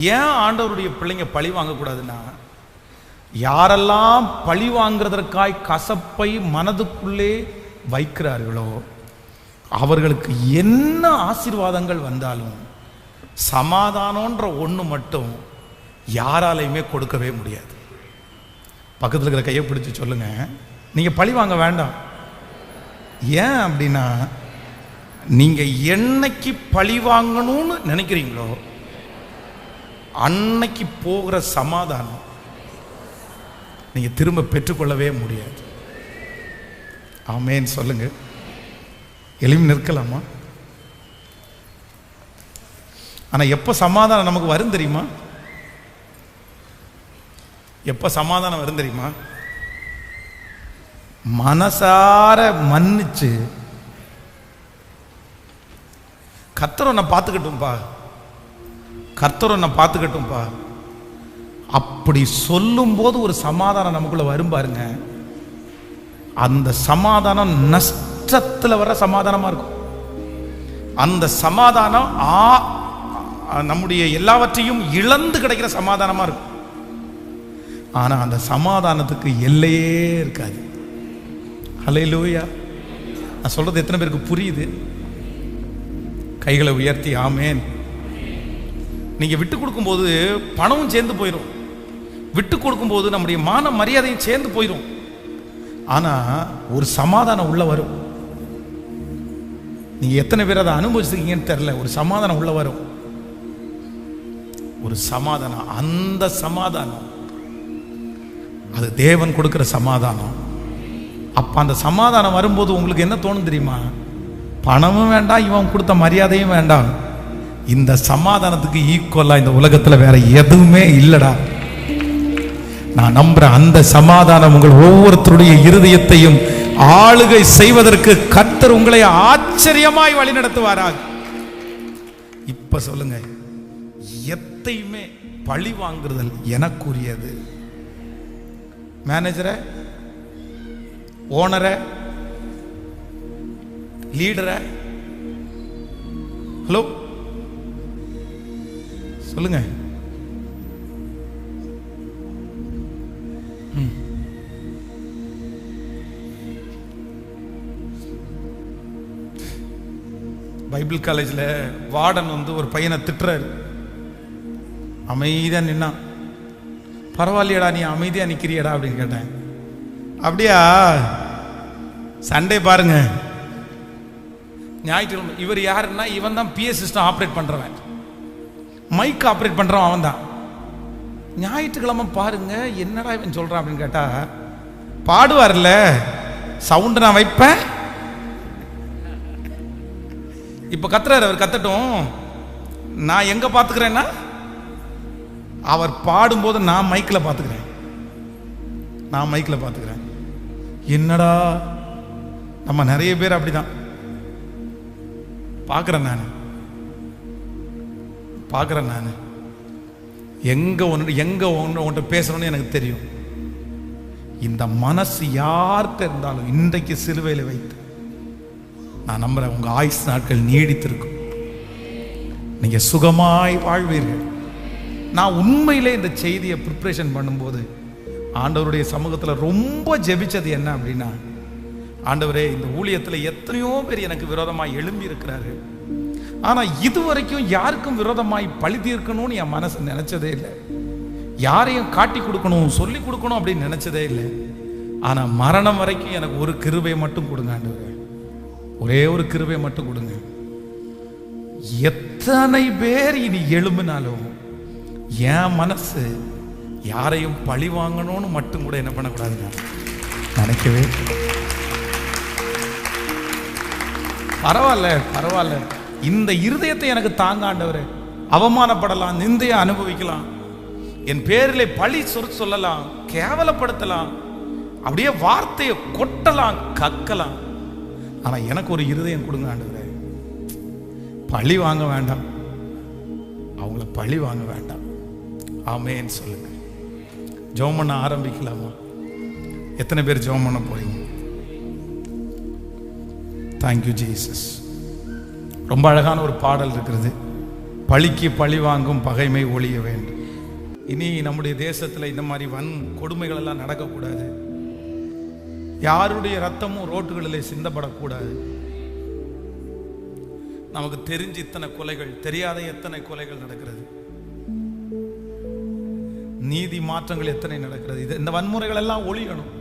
ஏன் ஆண்டவருடைய பிள்ளைங்க பழி வாங்கக்கூடாதுன்னா யாரெல்லாம் பழி வாங்குறதற்காய் கசப்பை மனதுக்குள்ளே வைக்கிறார்களோ அவர்களுக்கு என்ன ஆசீர்வாதங்கள் வந்தாலும் சமாதானன்ற ஒன்று மட்டும் யாராலையுமே கொடுக்கவே முடியாது. பக்கத்தில் இருக்கிற கையை பிடிச்சி சொல்லுங்க. நீங்கள் பழி வாங்க வேண்டாம். ஏன் அப்படின்னா நீங்கள் என்னைக்கு பழி வாங்கணும்னு நினைக்கிறீங்களோ அன்னைக்கு போகிற சமாதானம் நீங்கள் திரும்ப பெற்றுக்கொள்ளவே முடியாது. ஆமேன்னு சொல்லுங்க. எளிமை நிற்கலாமா? ஆனால் எப்போ சமாதானம் நமக்கு வரும் தெரியுமா? எப்போ சமாதானம் வரும் தெரியுமா? மனசார மன்னிச்சு கத்தரை நான் பார்த்துக்கட்டும்பா. கர்த்தர் நான் பார்த்துக்கட்டும்பா. அப்படி சொல்லும்போது ஒரு சமாதானம் நமக்குள்ள வரும் பாருங்க. அந்த சமாதானம் நஷ்டத்தில் வர சமாதானமா இருக்கும். அந்த சமாதானம் ஆ நம்முடைய எல்லாவற்றையும் இழந்து கிடைக்கிற சமாதானமா இருக்கும். ஆனா அந்த சமாதானத்துக்கு எல்லையே இருக்காது. ஹலே லூயா நான் சொல்றது எத்தனை பேருக்கு புரியுது? கைகளை உயர்த்தி ஆமேன். நீங்கள் விட்டு கொடுக்கும்போது பணமும் சேர்ந்து போயிடும் விட்டு கொடுக்கும்போது நம்முடைய மான மரியாதையும் சேர்ந்து போயிடும் ஆனால் ஒரு சமாதானம் உள்ள வரும். நீங்கள் எத்தனை பேர் அதை அனுபவிச்சிருக்கீங்கன்னு தெரில ஒரு சமாதானம் உள்ள வரும். ஒரு சமாதானம் அந்த சமாதானம். அது தேவன் கொடுக்கிற சமாதானம். அப்போ அந்த சமாதானம் வரும்போது உங்களுக்கு என்ன தோணும் தெரியுமா? பணமும் வேண்டாம் இவன் கொடுத்த மரியாதையும் வேண்டாம். இந்த சமாதானத்துக்கு ஈக்குவலா இந்த உலகத்துல வேற எதுவுமே இல்லடா. நான் நம்புறேன் அந்த சமாதானம் உங்கள் ஒவ்வொருத்தருடைய இருதயத்தையும் ஆளுகை செய்வதற்கு கத்தர் உங்களை ஆச்சரியமாய் வழி நடத்துவாராக. இப்ப சொல்லுங்க எத்தையுமே பழி வாங்குறதல் எனக்குரியது. மேனேஜரை ஓனரை லீடரை ஹலோ சொல்லுங்க. ம். பைபிள் காலேஜில் வார்டன் வந்து ஒரு பையனை திட்டுறாரு. அமைதியாக நின்னான் பரவாயில்லையடா நீ அமைதியாக நிற்கிறியடா அப்படின்னு கேட்டேன். அப்படியா? சண்டே பாருங்க. ஞாயிற்றுக்கிழமை இவர் யாருன்னா இவன் தான் பிஎஸ் சிஸ்டம் ஆப்ரேட் பண்ணுறவன் மைக் ஆப்ரேட் பண்ணுறான் அவன் தான் ஞாயிற்றுக்கிழமை பாருங்க என்னடா இவன் சொல்கிறான் அப்படின்னு கேட்டால் பாடுவார்ல சவுண்டு நான் வைப்பேன். இப்போ கத்துறாரு அவர் கத்தட்டும். நான் எங்கே பார்த்துக்கிறேன்னா அவர் பாடும்போது நான் மைக்கில் பார்த்துக்கிறேன் நான் மைக்கில் பார்த்துக்கிறேன் என்னடா? நம்ம நிறைய பேர் அப்படிதான். பார்க்குறேன் நான். பார்க்குறேன் நான். எங்கே ஒன்று எங்கே ஒன்று உன்கிட்ட பேசணும்னு எனக்கு தெரியும். இந்த மனசு யார்கிட்ட இருந்தாலும் இன்றைக்கு சிலுவையில் வைத்து நான் நம்புகிறேன் உங்கள் ஆயுஸ் நாட்கள் நீடித்திருக்கும். நீங்கள் சுகமாய் வாழ்வீர்கள். நான் உண்மையிலே இந்த செய்தியை ப்ரிப்ரேஷன் பண்ணும்போது ஆண்டவருடைய சமூகத்தில் ரொம்ப ஜெபிச்சது என்ன அப்படின்னா ஆண்டவரே இந்த ஊழியத்தில் எத்தனையோ பேர் எனக்கு விரோதமாக எழும்பி இருக்கிறாரு ஆனால் இதுவரைக்கும் யாருக்கும் விரோதமாய் பழி தீர்க்கணும்னு என் மனசு நினைச்சதே இல்லை. யாரையும் காட்டி கொடுக்கணும் சொல்லி கொடுக்கணும் அப்படின்னு நினைச்சதே இல்லை. ஆனால் மரணம் வரைக்கும் எனக்கு ஒரு கிருபை மட்டும் கொடுங்க ஒரே ஒரு கிருபை மட்டும் கொடுங்க. எத்தனை பேர் இனி எழும்பினாலும் என் மனசு யாரையும் பழி வாங்கணும்னு மட்டும் கூட என்ன பண்ணக்கூடாதுங்க. நினைக்கவே பரவாயில்ல பரவாயில்ல. இந்த இருதயத்தை எனக்கு தாங்காண்டவர். அவமானப்படலாம் நிந்தையை அனுபவிக்கலாம். என் பேரிலே பழி சொற் சொல்லலாம் கேவலப்படுத்தலாம். அப்படியே வார்த்தையை கொட்டலாம் கக்கலாம். ஆனா எனக்கு ஒரு இருதயம் கொடுங்க ஆண்டவரே. பழி வாங்க வேண்டாம். அவங்கள பழி வாங்க வேண்டாம். ஆமேன்னு சொல்லுங்க. ஜெபம் பண்ண ஆரம்பிக்கலாமா? எத்தனை பேர் ஜெபம் பண்ண போறீங்க? தேங்க்யூ ஜீசஸ் ரொம்ப அழகான ஒரு பாடல் இருக்கிறது. பழிக்கு பழி வாங்கும் பகைமை ஒழிய வேண்டும். இனி நம்முடைய தேசத்தில் இந்த மாதிரி வன் கொடுமைகள் எல்லாம் நடக்கக்கூடாது. யாருடைய ரத்தமும் ரோட்டுகளில் சிந்தப்படக்கூடாது. நமக்கு தெரிஞ்சு இத்தனை கொலைகள் தெரியாத எத்தனை கொலைகள் நடக்கிறது. நீதி மாற்றங்கள் எத்தனை நடக்கிறது. இது இந்த வன்முறைகள் எல்லாம் ஒழியணும்.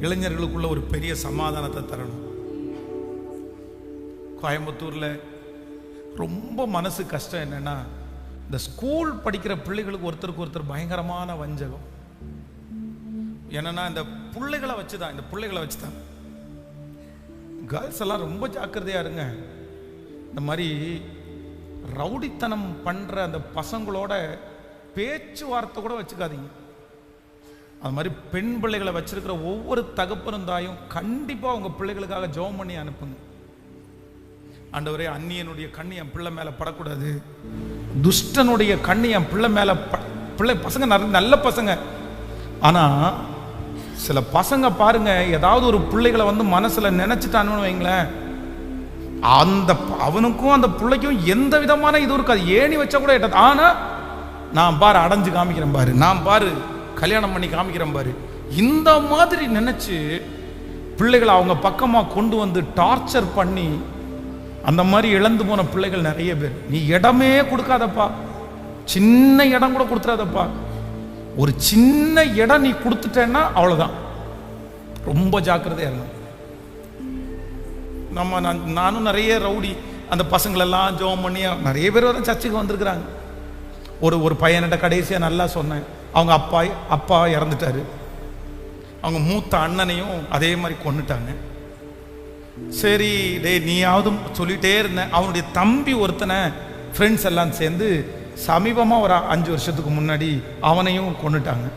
இளைஞர்களுக்குள்ள ஒரு பெரிய சமாதானத்தை தரணும். கோயம்புத்தூரில் ரொம்ப மனசு கஷ்டம் என்னென்னா இந்த ஸ்கூல் படிக்கிற பிள்ளைகளுக்கு ஒருத்தருக்கு ஒருத்தர் பயங்கரமான வஞ்சகம். என்னென்னா இந்த பிள்ளைகளை வச்சு தான் இந்த பிள்ளைகளை வச்சுதான். கேர்ள்ஸ் எல்லாம் ரொம்ப ஜாக்கிரதையா இருங்க. இந்த மாதிரி ரவுடித்தனம் பண்ணுற அந்த பசங்களோட பேச்சுவார்த்தை கூட வச்சுக்காதீங்க. அது மாதிரி பெண் பிள்ளைகளை வச்சிருக்கிற ஒவ்வொரு தகப்பனும் தாயும் கண்டிப்பாக உங்கள் பிள்ளைகளுக்காக ஜெபம் பண்ணி அனுப்புங்க. ஆண்டவரே அந்நியனுடைய கண்ணி என் பிள்ளை மேலே படக்கூடாது. துஷ்டனுடைய கண்ணி என் பிள்ளை மேலே பிள்ளை பசங்க நல்ல- நல்ல பசங்க. ஆனால் சில பசங்க பாருங்க ஏதாவது ஒரு பிள்ளைகளை வந்து மனசில் நினச்சிட்டானுன்னு வைங்களேன். அந்த அவனுக்கும் அந்த பிள்ளைக்கும் எந்த விதமான இது இருக்காது. ஏணி வச்சா கூட எட்டாது ஆனால் நான் பாரு அடைஞ்சு காமிக்கிறேன் பாரு. நான் பாரு கல்யாணம் பண்ணி காமிக்கிறேன் பாரு. இந்த மாதிரி நினச்சி பிள்ளைகளை அவங்க பக்கமாக கொண்டு வந்து டார்ச்சர் பண்ணி அந்த மாதிரி இழந்து போன பிள்ளைகள் நிறைய பேர். நீ இடமே கொடுக்காதப்பா. சின்ன இடம் கூட கொடுத்துறாதப்பா. ஒரு சின்ன இடம் நீ கொடுத்துட்டேன்னா அவ்வளோதான் ரொம்ப ஜாக்கிரதையாக இருக்கும் நம்ம நான் நானும் நிறைய ரவுடி அந்த பசங்களெல்லாம் ஜோம் பண்ணி நிறைய பேர் வர சர்ச்சுக்கு வந்திருக்கிறாங்க. ஒரு ஒரு பையன்கிட்ட கடைசியாக நல்லா சொன்னேன். அவங்க அப்பா அப்பா இறந்துட்டாரு. அவங்க மூத்த அண்ணனையும் அதே மாதிரி கொண்டுட்டாங்க சரி டேய் நீயாவது சொல்லிட்டே இருந்தேன் அவனுடைய தம்பி ஒருத்தனை ஃப்ரெண்ட்ஸ் எல்லாம் சேர்ந்து சமீபமாக ஒரு அஞ்சு வருஷத்துக்கு முன்னாடி அவனையும் கொன்னுட்டாங்க.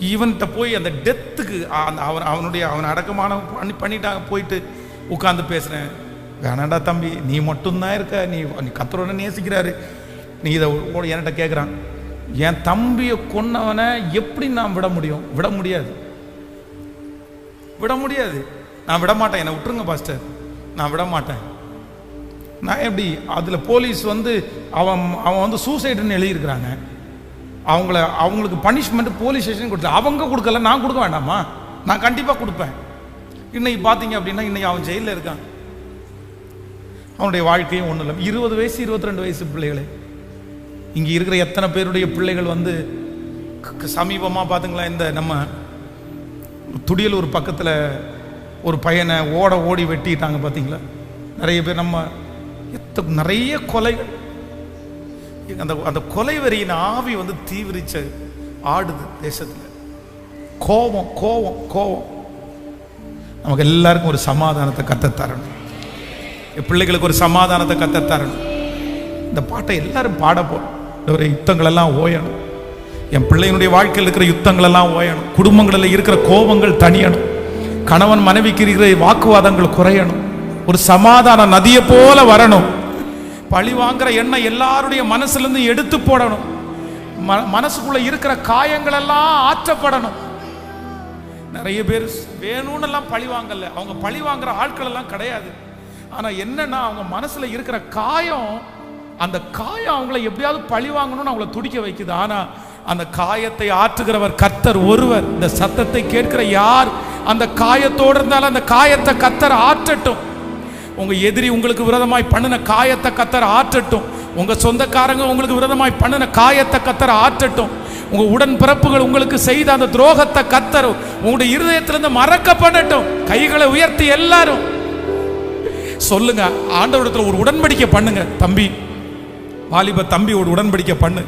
இவன்கிட்ட போய் அந்த டெத்துக்கு அந்த அவன் அவனுடைய அவன் அடக்கமான பண்ணி பண்ணிட்டாங்க போயிட்டு உட்காந்து பேசுகிறேன் வேணாண்டா தம்பி நீ மட்டும்தான் இருக்க. நீ நீ கத்தரோட நேசிக்கிறாரு. நீ இதை என்கிட்ட கேட்குறான் என் தம்பியை கொன்னவனை எப்படி நான் விட முடியும்? விட முடியாது. விட முடியாது. நான் விட மாட்டேன் என்னை விட்டுருங்க பாஸ்டர். நான் விட மாட்டேன் நான் எப்படி அதில் போலீஸ் வந்து அவன் அவன் வந்து சூசைடுன்னு எழுதியிருக்கிறாங்க. அவங்கள அவங்களுக்கு பனிஷ்மெண்ட் போலீஸ் ஸ்டேஷன் கொடுத்து அவங்க கொடுக்கல நான் கொடுக்க வேண்டாமா? நான் கண்டிப்பாக கொடுப்பேன். இன்னைக்கு பார்த்தீங்க அப்படின்னா இன்னைக்கு அவன் ஜெயிலில் இருக்கான். அவனுடைய வாழ்க்கையும் ஒன்றும் இல்லை. இருபது வயசு இருபத்தி ரெண்டு வயசு பிள்ளைகளே. இங்கே இருக்கிற எத்தனை பேருடைய பிள்ளைகள் வந்து சமீபமாக பார்த்துங்களா இந்த நம்ம துடியலூர் பக்கத்தில் ஒரு பையனை ஓட ஓடி வெட்டிட்டாங்க பார்த்தீங்களா? நிறைய பேர் நம்ம எத்த நிறைய கொலைகள். அந்த அந்த கொலை வரியின் ஆவி வந்து தீவிரிச்ச ஆடுது தேசத்தில். கோபம் கோபம் கோபம். நமக்கு எல்லாருக்கும் ஒரு சமாதானத்தை கத்தத்தரணும். என் பிள்ளைகளுக்கு ஒரு சமாதானத்தை கத்தத்தரணும். இந்த பாட்டை எல்லாரும் பாட இந்த ஒரு யுத்தங்களெல்லாம் ஓயணும். என் பிள்ளையினுடைய வாழ்க்கையில் இருக்கிற யுத்தங்களெல்லாம் ஓயணும். குடும்பங்களில் இருக்கிற கோபங்கள் தனியணும் கணவன் மனைவிக்கு இருக்கிற வாக்குவாதங்கள் குறையணும். ஒரு சமாதான நதியை போல வரணும். பழி வாங்குற எண்ணம் எல்லாருடைய மனசுலேருந்து எடுத்து போடணும். ம- மனசுக்குள்ள இருக்கிற காயங்கள் எல்லாம் ஆற்றப்படணும். நிறைய பேர் வேணும்னு எல்லாம் பழி வாங்கல. அவங்க பழி வாங்குற ஆட்கள் எல்லாம் கிடையாது. ஆனா என்னன்னா அவங்க மனசுல இருக்கிற காயம் அந்த காயம் அவங்கள எப்படியாவது பழி வாங்கணும்னு அவங்கள துடிக்க வைக்குது. ஆனா அந்த காயத்தை ஆற்றுகிறவர் கர்த்தர் ஒருவர். இந்த சத்தத்தை கேட்கிற யார் அந்த காயத்தோடு இருந்தாலும் அந்த காயத்தை கத்தர் ஆற்றட்டும். உங்க எதிரி உங்களுக்கு விரோதமாய் பண்ணின காயத்தை கத்தர் ஆற்றட்டும். உங்க சொந்தக்காரங்க உங்களுக்கு விரோதமாய் பண்ணின காயத்தை கத்தர் ஆற்றட்டும். உங்க உடன் பிறப்புகள் உங்களுக்கு செய்த அந்த துரோகத்தை கத்தர் உங்களுடைய இருதயத்திலிருந்து மறக்கப்படட்டும் கைகளை உயர்த்தி எல்லாரும். சொல்லுங்க ஆண்டவரத்தில் ஒரு உடன்படிக்கை பண்ணுங்க. தம்பி வாலிப தம்பி ஒரு உடன்படிக்கை பண்ணு.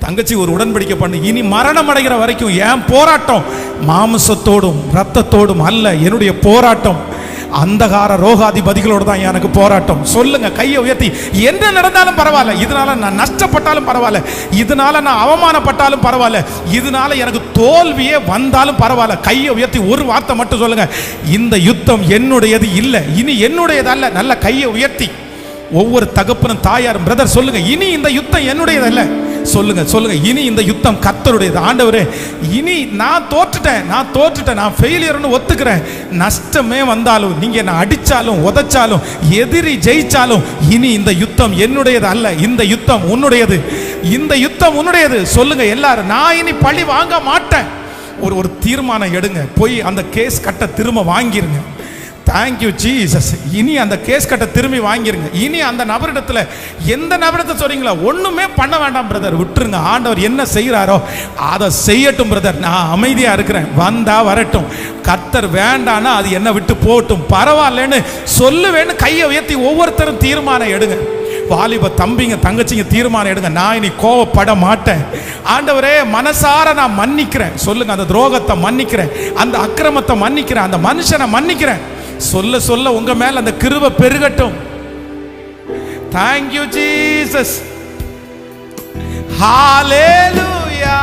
தங்கச்சி ஒரு உடன்படிக்கை பண்ணு. இனி மரணம் அடைகிற வரைக்கும் என் போராட்டம் மாமிசத்தோடும் ரத்தத்தோடும் அல்ல என்னுடைய போராட்டம். அந்தகார ரோகாதிபதிகளோடு தான் எனக்கு போராட்டம். சொல்லுங்க கையை உயர்த்தி. என்ன நடந்தாலும் பரவாயில்ல. இதனால நான் நஷ்டப்பட்டாலும் பரவாயில்ல. இதனால நான் அவமானப்பட்டாலும் பரவாயில்ல. இதனால எனக்கு தோல்வியே வந்தாலும் பரவாயில்ல. கையை உயர்த்தி ஒரு வார்த்தை மட்டும் சொல்லுங்க. இந்த யுத்தம் என்னுடையது இல்லை. இனி என்னுடையது அல்ல. நல்ல கையை உயர்த்தி. ஒவ்வொரு தகப்பனும் தாயாரும் பிரதர் சொல்லுங்க. இனி இந்த யுத்தம் என்னுடையதல்ல. சொல்லுங்க சொல்லுங்க. இனி இந்த யுத்தம் கத்தருடையது ஆண்டவரே இனி நான் தோற்றுட்டேன் நான் தோற்றுட்டேன் நான் ஃபெயிலியர்னு ஒத்துக்கிறேன். நஷ்டமே வந்தாலும் நீங்க என்ன அடிச்சாலும் உதைச்சாலும் எதிரி ஜெயிச்சாலும் இனி இந்த யுத்தம் என்னுடையது அல்ல. இந்த யுத்தம் உன்னுடையது. இந்த யுத்தம் உன்னுடையது. சொல்லுங்க எல்லாரும் நான் இனி பழி வாங்க மாட்டேன். ஒரு ஒரு தீர்மானம் எடுங்க. போய் அந்த கேஸ் கட்ட திரும்ப வாங்கிருங்க. தேங்க்யூ ஜீசஸ் இனி அந்த கேஸ் கட்ட திரும்பி வாங்கிருங்க. இனி அந்த நபரிடத்தில் எந்த நபரிடத்தை சொல்றீங்களா ஒன்றுமே பண்ண வேண்டாம் பிரதர் விட்டுருங்க. ஆண்டவர் என்ன செய்கிறாரோ அதை செய்யட்டும் பிரதர் நான் அமைதியாக இருக்கிறேன். வந்தால் வரட்டும். கத்தர் வேண்டானா அது என்னை விட்டு போகட்டும். பரவாயில்லன்னு சொல்லுவேன்னு கையை உயர்த்தி ஒவ்வொருத்தரும் தீர்மானம் எடுங்க. வாலிப தம்பிங்க தங்கச்சிங்க தீர்மானம் எடுங்க. நான் இனி கோவப்பட மாட்டேன். ஆண்டவரே மனசார நான் மன்னிக்கிறேன். சொல்லுங்க அந்த துரோகத்தை மன்னிக்கிறேன். அந்த அக்கிரமத்தை மன்னிக்கிறேன். அந்த மனுஷனை மன்னிக்கிறேன். சொல்ல சொல்ல உங்க மேல அந்த கிருபை பெருகட்டும். Thank you Jesus hallelujah